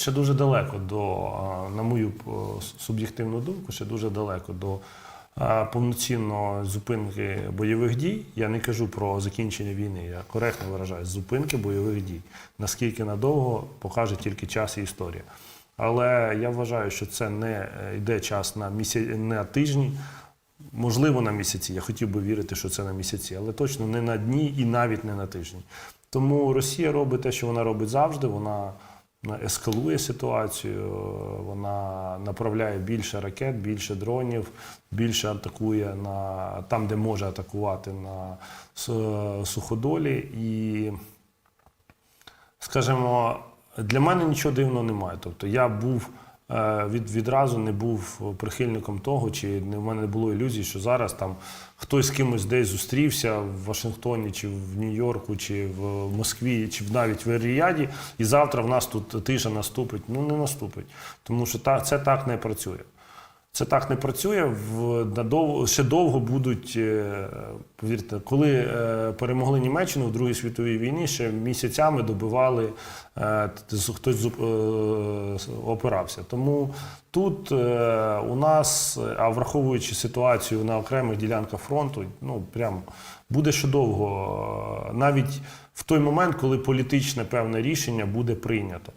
ще дуже далеко до, на мою е, суб'єктивну думку, ще дуже далеко до а, повноцінної зупинки бойових дій. Я не кажу про закінчення війни, я коректно виражаюсь, зупинки бойових дій. Наскільки надовго покаже тільки час і історія. Але я вважаю, що це не е, йде час на місяць, не тижні, можливо, на місяці. Я хотів би вірити, що це на місяці, але точно не на дні і навіть не на тижні. Тому Росія робить те, що вона робить завжди. Вона ескалує ситуацію, вона направляє більше ракет, більше дронів, більше атакує на там, де може атакувати на суходолі. І, скажімо, для мене нічого дивного немає. Тобто я був е, від, відразу не був прихильником того, чи не в мене не було ілюзій, що зараз там хтось з кимось десь зустрівся в Вашингтоні, чи в Нью-Йорку, чи в Москві, чи навіть в Ріяді, і завтра в нас тут тиша наступить. Ну не наступить, тому що та, це так не працює. Це так не працює. В надовго ще довго будуть. е, Повірте, коли е, перемогли Німеччину в Другій світовій війні, ще місяцями добивали е, хтось опирався. Тому тут у нас, а враховуючи ситуацію на окремих ділянках фронту, ну прям буде ще довго, навіть в той момент, коли політичне певне рішення буде прийнято.